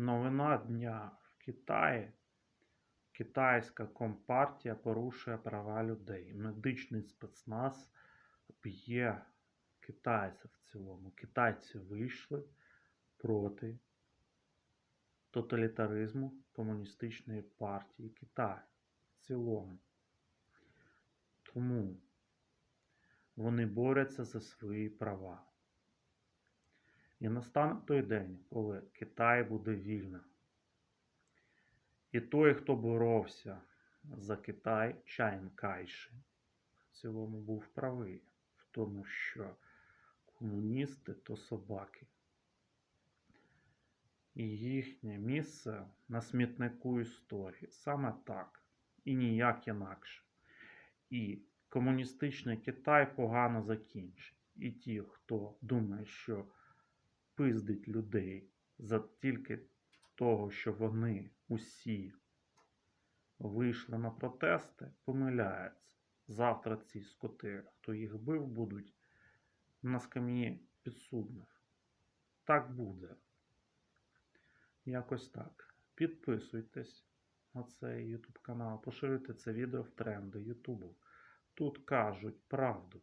Новина дня в Китаї. Китайська компартія порушує права людей. Медичний спецназ б'є китайців в цілому. Китайці вийшли проти тоталітаризму комуністичної партії Китаю в цілому. Тому вони борються за свої права. І настане той день, коли Китай буде вільним. І той, хто боровся за Китай, Чайн Кайши, в цілому був правий в тому, що комуністи то собаки. І їхнє місце на смітнику історії. Саме так. І ніяк інакше. І комуністичний Китай погано закінчить. І ті, хто думає, що пиздить людей за тільки того, що вони усі вийшли на протести, помиляються. Завтра ці скоти, хто їх бив, будуть на скам'ї підсудних. Так буде. Якось так. Підписуйтесь на цей YouTube канал, поширюйте це відео в тренди YouTube. Тут кажуть правду.